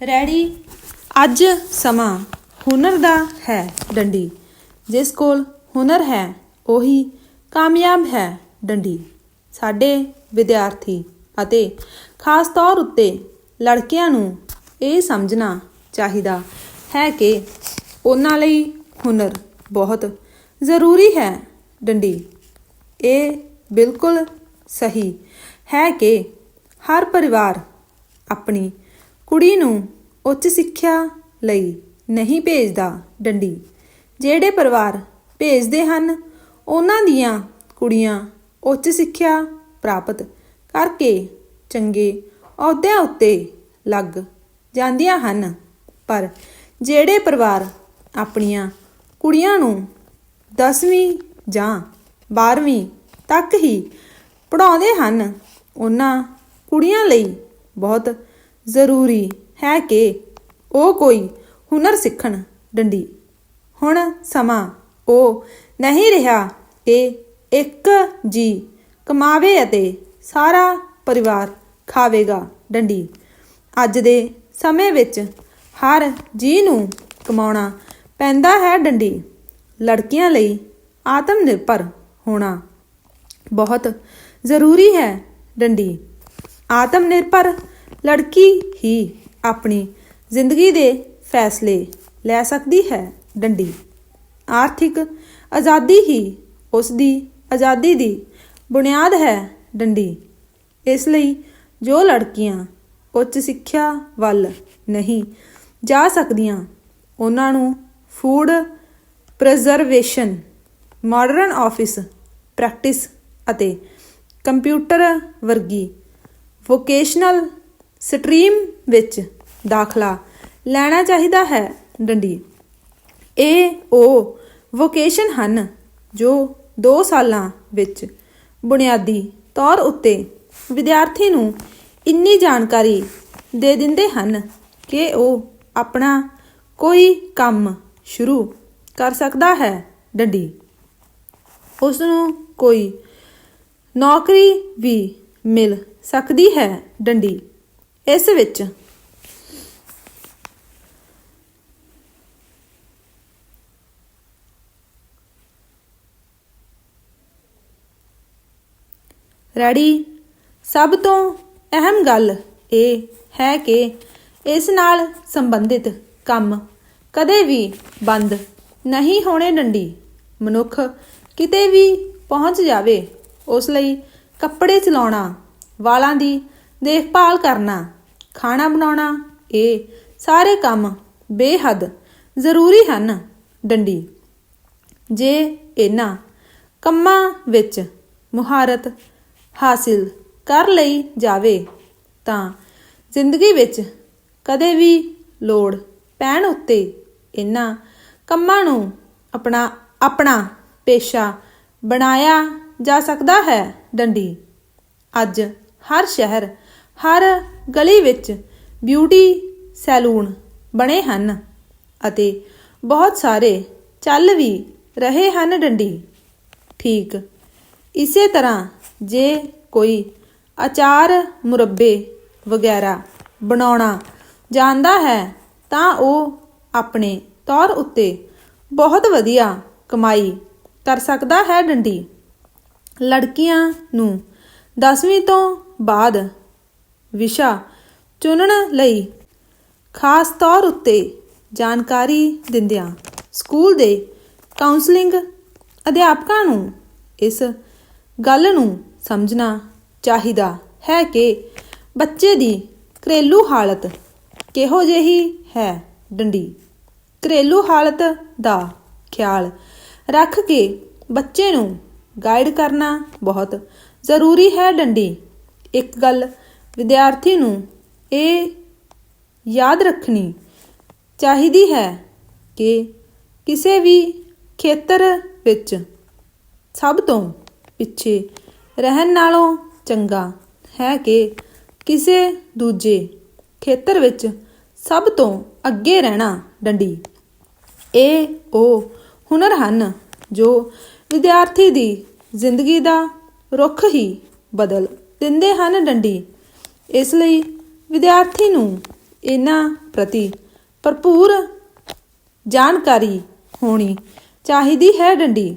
Ready? ਅੱਜ ਸਮਾਂ ਹੁਨਰ ਦਾ ਹੈ ਡੰਡੀ। ਜਿਸ ਕੋਲ ਹੁਨਰ ਹੈ, ਉਹੀ ਕਾਮਯਾਬ ਹੈ ਡੰਡੀ। ਸਾਡੇ ਵਿਦਿਆਰਥੀ ਅਤੇ ਖਾਸ ਤੌਰ ਉੱਤੇ ਲੜਕਿਆਂ ਨੂੰ ਇਹ ਸਮਝਣਾ ਚਾਹੀਦਾ ਹੈ ਕਿ ਉਹਨਾਂ ਲਈ ਹੁਨਰ ਬਹੁਤ ਜ਼ਰੂਰੀ ਹੈ ਡੰਡੀ। ਇਹ ਬਿਲਕੁਲ ਸਹੀ ਹੈ ਕਿ ਹਰ ਪਰਿਵਾਰ ਆਪਣੀ ਕੁੜੀ ਨੂੰ ਉੱਚ ਸਿੱਖਿਆ ਲਈ ਨਹੀਂ ਭੇਜਦਾ ਡੰਡੀ। ਜਿਹੜੇ ਪਰਿਵਾਰ ਭੇਜਦੇ ਹਨ, ਉਹਨਾਂ ਦੀਆਂ ਕੁੜੀਆਂ ਉੱਚ ਸਿੱਖਿਆ ਪ੍ਰਾਪਤ ਕਰਕੇ ਚੰਗੇ ਅਹੁਦਿਆਂ ਉੱਤੇ ਲੱਗ ਜਾਂਦੀਆਂ ਹਨ। ਪਰ ਜਿਹੜੇ ਪਰਿਵਾਰ ਆਪਣੀਆਂ ਕੁੜੀਆਂ ਨੂੰ 10ਵੀਂ ਜਾਂ 12ਵੀਂ ਤੱਕ ਹੀ ਪੜਾਉਂਦੇ ਹਨ, ਉਹਨਾਂ ਕੁੜੀਆਂ ਲਈ ਬਹੁਤ ਜ਼ਰੂਰੀ ਹੈ ਕਿ ਉਹ ਕੋਈ ਹੁਨਰ ਸਿੱਖਣ ਡੰਡੀ। ਹੁਣ ਸਮਾਂ। ਉਹ ਨਹੀਂ ਰਿਹਾ ਕਿ ਇੱਕ ਜੀ ਕਮਾਵੇ ਅਤੇ ਸਾਰਾ ਪਰਿਵਾਰ ਖਾਵੇਗਾ ਡੰਡੀ। ਅੱਜ ਦੇ ਸਮੇਂ ਵਿੱਚ ਹਰ ਜੀ ਨੂੰ ਕਮਾਉਣਾ ਪੈਂਦਾ ਹੈ ਡੰਡੀ। ਲੜਕੀਆਂ ਲਈ ਆਤਮ ਨਿਰਭਰ ਹੋਣਾ ਬਹੁਤ ਜ਼ਰੂਰੀ ਹੈ ਡੰਡੀ। ਆਤਮ ਨਿਰਭਰ ਲੜਕੀ ਹੀ ਆਪਣੀ ਜ਼ਿੰਦਗੀ ਦੇ ਫੈਸਲੇ ਲੈ ਸਕਦੀ ਹੈ ਡੰਡੀ। ਆਰਥਿਕ ਆਜ਼ਾਦੀ ਹੀ ਉਸ ਦੀ ਆਜ਼ਾਦੀ ਦੀ ਬੁਨਿਆਦ ਹੈ ਡੰਡੀ। ਇਸ ਲਈ ਜੋ ਲੜਕੀਆਂ ਉੱਚ ਸਿੱਖਿਆ ਵੱਲ ਨਹੀਂ ਜਾ ਸਕਦੀਆਂ, ਉਹਨਾਂ ਨੂੰ food preservation, modern office practice ਅਤੇ ਕੰਪਿਊਟਰ ਵਰਗੀ ਵੋਕੇਸ਼ਨਲ ਸਟਰੀਮ ਵਿੱਚ ਦਾਖਲਾ ਲੈਣਾ ਚਾਹੀਦਾ ਹੈ ਡੰਡੀ। ਇਹ ਉਹ ਵੋਕੇਸ਼ਨ ਹਨ ਜੋ 2 ਸਾਲਾਂ ਵਿੱਚ ਬੁਨਿਆਦੀ ਤੌਰ ਉੱਤੇ ਵਿਦਿਆਰਥੀ ਨੂੰ ਇੰਨੀ ਜਾਣਕਾਰੀ ਦੇ ਦਿੰਦੇ ਹਨ ਕਿ ਉਹ ਆਪਣਾ ਕੋਈ ਕੰਮ ਸ਼ੁਰੂ ਕਰ ਸਕਦਾ ਹੈ ਡੰਡੀ। ਉਸ ਨੂੰ ਕੋਈ ਨੌਕਰੀ ਵੀ ਮਿਲ ਸਕਦੀ ਹੈ ਡੰਡੀ। ਇਸ ਵਿੱਚ ਰੈਡੀ, ਸਭ ਤੋਂ ਅਹਿਮ ਗੱਲ ਇਹ ਹੈ ਕਿ ਇਸ ਨਾਲ ਸੰਬੰਧਿਤ ਕੰਮ ਕਦੇ ਵੀ ਬੰਦ ਨਹੀਂ ਹੋਣੇ ਡੰਡੀ। ਮਨੁੱਖ ਕਿਤੇ ਵੀ ਪਹੁੰਚ ਜਾਵੇ, ਉਸ ਲਈ ਕੱਪੜੇ ਚਲਾਉਣਾ ਵਾਲਾਂ ਦੀ ਦੇਖਭਾਲ ਕਰਨਾ ਖਾਣਾ ਬਣਾਉਣਾ, ਇਹ ਸਾਰੇ ਕੰਮ ਬੇਹੱਦ ਜ਼ਰੂਰੀ ਹਨ, ਡੰਡੀ। ਜੇ ਇਹਨਾਂ ਕੰਮਾਂ ਵਿੱਚ ਮੁਹਾਰਤ ਹਾਸਿਲ ਕਰ ਲਈ ਜਾਵੇ, ਤਾਂ ਜ਼ਿੰਦਗੀ ਵਿੱਚ ਕਦੇ ਵੀ ਲੋੜ ਪੈਣ ਉੱਤੇ ਇਹਨਾਂ ਕੰਮਾਂ ਨੂੰ ਆਪਣਾ ਆਪਣਾ ਪੇਸ਼ਾ ਬਣਾਇਆ ਜਾ ਸਕਦਾ ਹੈ, ਡੰਡੀ। ਅੱਜ ਹਰ ਸ਼ਹਿਰ ਹਰ ਗਲੀ ਵਿੱਚ ਬਿਊਟੀ ਸੈਲੂਨ ਬਣੇ ਹਨ ਅਤੇ ਬਹੁਤ ਸਾਰੇ ਚੱਲ ਵੀ ਰਹੇ ਹਨ ਡੰਡੀ। ਠੀਕ ਇਸੇ ਤਰ੍ਹਾਂ ਜੇ ਕੋਈ ਅਚਾਰ ਮੁਰੱਬੇ ਵਗੈਰਾ ਬਣਾਉਣਾ ਜਾਣਦਾ ਹੈ ਤਾਂ ਉਹ ਆਪਣੇ ਤੌਰ ਉੱਤੇ ਬਹੁਤ ਵਧੀਆ ਕਮਾਈ ਕਰ ਸਕਦਾ ਹੈ ਡੰਡੀ। ਲੜਕੀਆਂ ਨੂੰ 10ਵੀਂ ਤੋਂ ਬਾਅਦ ਵਿਸ਼ਾ ਚੁਣਨ ਲਈ ਖਾਸ ਤੌਰ ਉੱਤੇ ਜਾਣਕਾਰੀ ਦਿੰਦਿਆਂ ਸਕੂਲ ਦੇ ਕਾਉਂਸਲਿੰਗ ਅਧਿਆਪਕਾਂ ਨੂੰ ਇਸ ਗੱਲ ਨੂੰ ਸਮਝਣਾ ਚਾਹੀਦਾ ਹੈ ਕਿ ਬੱਚੇ ਦੀ ਘਰੇਲੂ ਹਾਲਤ ਕਿਹੋ ਜਿਹੀ ਹੈ। ਡੰਡੀ। ਘਰੇਲੂ ਹਾਲਤ ਦਾ ਖਿਆਲ ਰੱਖ ਕੇ ਬੱਚੇ ਨੂੰ ਗਾਈਡ ਕਰਨਾ ਬਹੁਤ ਜ਼ਰੂਰੀ ਹੈ। ਡੰਡੀ। ਇੱਕ ਗੱਲ ਵਿਦਿਆਰਥੀ ਨੂੰ ਇਹ ਯਾਦ ਰੱਖਣੀ ਚਾਹੀਦੀ ਹੈ ਕਿ ਕਿਸੇ ਵੀ ਖੇਤਰ ਵਿੱਚ ਸਭ ਤੋਂ ਪਿੱਛੇ ਰਹਿਣ ਨਾਲੋਂ ਚੰਗਾ ਹੈ ਕਿ ਕਿਸੇ ਦੂਜੇ ਖੇਤਰ ਵਿੱਚ ਸਭ ਤੋਂ ਅੱਗੇ ਰਹਿਣਾ ਡੰਡੀ। ਇਹ ਉਹ ਹੁਨਰ ਹਨ ਜੋ ਵਿਦਿਆਰਥੀ ਦੀ ਜ਼ਿੰਦਗੀ ਦਾ ਰੁੱਖ ਹੀ ਬਦਲ ਦਿੰਦੇ ਹਨ ਡੰਡੀ। ਇਸ ਲਈ ਵਿਦਿਆਰਥੀ ਨੂੰ ਇਹਨਾਂ ਪ੍ਰਤੀ ਭਰਪੂਰ ਜਾਣਕਾਰੀ ਹੋਣੀ ਚਾਹੀਦੀ ਹੈ, ਡੰਡੀ।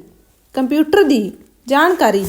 ਕੰਪਿਊਟਰ ਦੀ ਜਾਣਕਾਰੀ